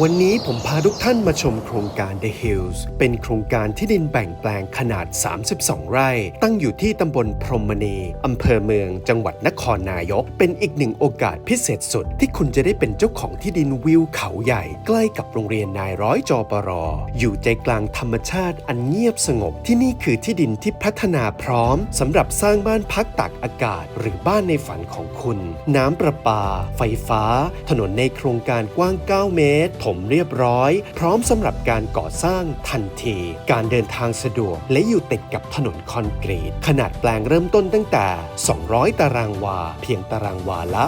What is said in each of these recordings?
วันนี้ผมพาทุกท่านมาชมโครงการ The Hills เป็นโครงการที่ดินแบ่งแปลงขนาด 32 ไร่ ตั้งอยู่ที่ตำบลพรหมมณีอำเภอเมือง จังหวัดนครนายก เป็นอีกหนึ่งโอกาสพิเศษสุด ที่คุณจะได้เป็นเจ้าของที่ดินวิวเขาใหญ่ ใกล้กับโรงเรียนนายร้อยจอปรอ อยู่ใจกลางธรรมชาติอันเงียบสงบ ที่นี่คือที่ดินที่พัฒนาพร้อมสำหรับสร้างบ้านพักตากอากาศ หรือบ้านในฝันของคุณ น้ำประปา ไฟฟ้า ถนนในโครงการกว้าง 9 เมตรถมเรียบร้อย พร้อมสำหรับการก่อสร้างทันที การเดินทางสะดวกและอยู่ติดกับถนนคอนกรีต ขนาดแปลงเริ่มต้นตั้งแต่ 200 ตารางวา เพียงตารางวาละ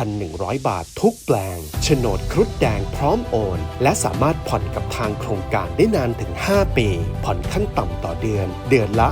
6,100 บาททุกแปลงโฉนดครุฑแดงพร้อมโอน และสามารถผ่อนกับทางโครงการได้นานถึง 5 ปี ผ่อนขั้นต่ำต่อเดือน เดือนละ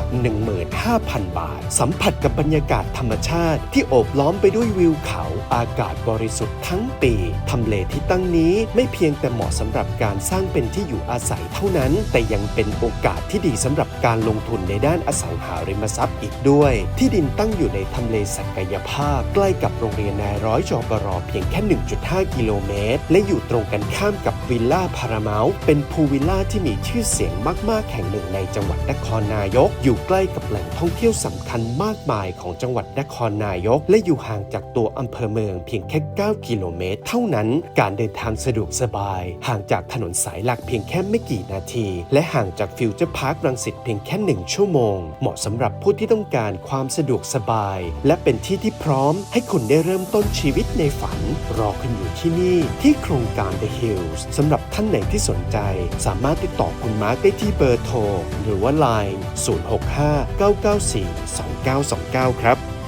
15,000 บาท สัมผัสกับบรรยากาศธรรมชาติที่โอบล้อมไปด้วยวิวเขา อากาศบริสุทธิ์ทั้งปี ทำเลที่ตั้งนี้ไม่เพียงแต่เหมาะสำหรับการสร้างเป็นที่อยู่อาศัยเท่านั้น แต่ยังเป็นโอกาสที่ดีสำหรับการลงทุนในด้านอสังหาริมทรัพย์อีกด้วย ที่ดินตั้งอยู่ในทำเลศักยภาพ ใกล้กับโรงเรียนนายร้อยจอปรอเพียงแค่ 1.5 กิโลเมตร และอยู่ตรงกันข้ามกับวิลล่าพาราเมลเป็นพูวิลล่าที่มีชื่อเสียงมากๆ แห่งหนึ่งในจังหวัดนครนายก อยู่ใกล้กับแหล่งท่องเที่ยวสำคัญมากมายของจังหวัดนครนายก และอยู่ห่างจากตัวอำเภอเมืองเพียงแค่ 9 กิโลเมตร เท่านั้น การเดินทางสะดวกสบายห่างจากถนนสายหลักเพียงแค่ไม่กี่นาที และห่างจากฟิวเจอร์พาร์ครังสิตเพียงแค่หนึ่งชั่วโมง เหมาะสำหรับผู้ที่ต้องการความสะดวกสบาย และเป็นที่ที่พร้อมให้คุณได้เริ่มต้นชีวิตในฝัน รอคุณอยู่ที่นี่ ที่โครงการ The Hills สำหรับท่านไหนที่สนใจ สามารถติดต่อคุณมาร์คได้ที่เบอร์โทร หรือว่า Line 065 994 2929 ครับ